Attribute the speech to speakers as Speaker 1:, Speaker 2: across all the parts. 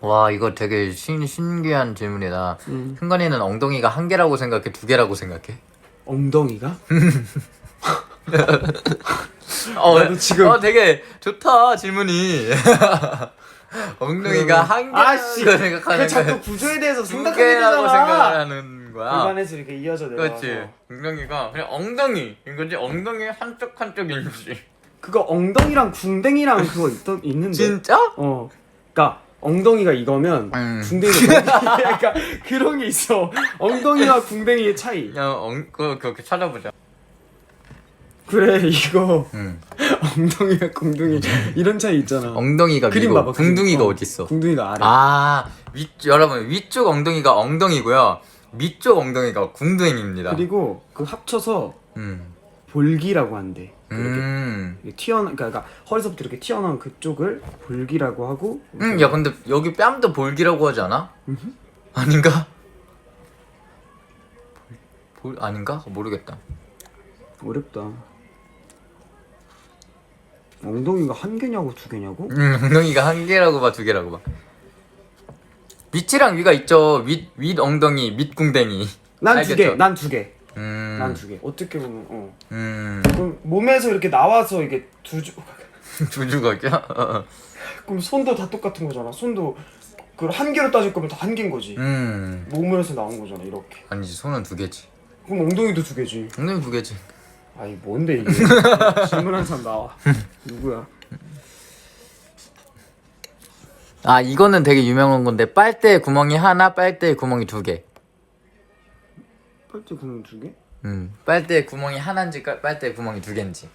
Speaker 1: 와 이거 되게 신, 신기한 질문이다.
Speaker 2: 음.
Speaker 1: 승관이는 엉덩이가 한 개라고 생각해, 두 개라고 생각해?
Speaker 2: 엉덩이가?
Speaker 1: 어,
Speaker 2: 나도 지금-
Speaker 1: 어, 되게 좋다 질문이. 엉덩이가 한 개라고
Speaker 2: 아씨
Speaker 1: 생각하는
Speaker 2: 그 자꾸. 구조에 대해서
Speaker 1: 두
Speaker 2: 생각하게
Speaker 1: 개라고
Speaker 2: 되잖아
Speaker 1: 생각하는 거야.
Speaker 2: 골반에서 이렇게 이어져 내려와서
Speaker 1: 그렇지. 엉덩이가 그냥 엉덩이 이거지. 엉덩이 한쪽 한쪽인 거지.
Speaker 2: 그거 엉덩이랑 궁뎅이랑 그거 있던 있는데
Speaker 1: 진짜?
Speaker 2: 어 그니까 엉덩이가 이거면
Speaker 1: 음.
Speaker 2: 궁뎅이가 약간 그런 게 있어 엉덩이와 궁뎅이의 차이
Speaker 1: 야, 엉, 그거 그렇게 찾아보자.
Speaker 2: 그래 이거
Speaker 1: 응.
Speaker 2: 엉덩이와 궁둥이 이런 차이 있잖아
Speaker 1: 엉덩이가
Speaker 2: 그림
Speaker 1: 위고
Speaker 2: 봐봐 그림.
Speaker 1: 궁둥이가
Speaker 2: 어,
Speaker 1: 어디 있어?
Speaker 2: 궁둥이가 아래
Speaker 1: 아, 위 여러분 위쪽 엉덩이가 엉덩이고요. 밑쪽 엉덩이가 궁둥이입니다.
Speaker 2: 그리고 그 합쳐서
Speaker 1: 음.
Speaker 2: 볼기라고 한대 이렇게
Speaker 1: 음.
Speaker 2: 튀어 그러니까, 그러니까 허리서부터 이렇게 튀어나온 그쪽을 볼기라고 하고
Speaker 1: 음, 야 근데 여기 뺨도 볼기라고 하지 않아? 아닌가? 볼 아닌가? 모르겠다.
Speaker 2: 어렵다 엉덩이가 한 개냐고 두 개냐고?
Speaker 1: 음, 엉덩이가 한 개라고 봐, 두 개라고 봐. 밑이랑 위가 있죠. 윗, 윗 엉덩이, 밑 궁뎅이.
Speaker 2: 난두 개,
Speaker 1: 알겠죠?
Speaker 2: 난두 개,
Speaker 1: 음.
Speaker 2: 난 두 개. 어떻게 보면 어.
Speaker 1: 음.
Speaker 2: 그럼 몸에서 이렇게 나와서 이게 두 주.
Speaker 1: 두 주각이야? 어, 어.
Speaker 2: 그럼 손도 다 똑같은 거잖아. 손도 그한 개로 따질 거면 다 한 개인 거지.
Speaker 1: 음.
Speaker 2: 몸에서 나온 거잖아. 이렇게.
Speaker 1: 아니지, 손은 두 개지.
Speaker 2: 그럼 엉덩이도 두 개지.
Speaker 1: 엉덩이 두 개지.
Speaker 2: 아이 뭔데 이게? 질문한 사람 나와. 누구야?
Speaker 1: 아, 이거는 되게 유명한 건데, 빨대에 구멍이 하나, 빨대에 구멍이 두 개.
Speaker 2: 팔찌 구멍 두 개?
Speaker 1: 음. 빨대에 구멍이 하나인지, 깔- 빨대에 구멍이 두 개인지.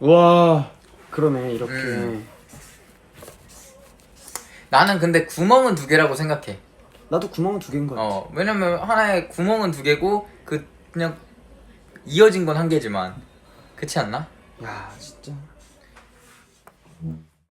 Speaker 2: 와 그러네 이렇게.
Speaker 1: 음. 나는 근데 구멍은 두 개라고 생각해.
Speaker 2: 나도 구멍 두 개인 거 같아.
Speaker 1: 어, 왜냐면 하나에 구멍은 두 개고, 그, 그냥, 이어진 건 한 개지만. 그렇지 않나?
Speaker 2: 야 진짜.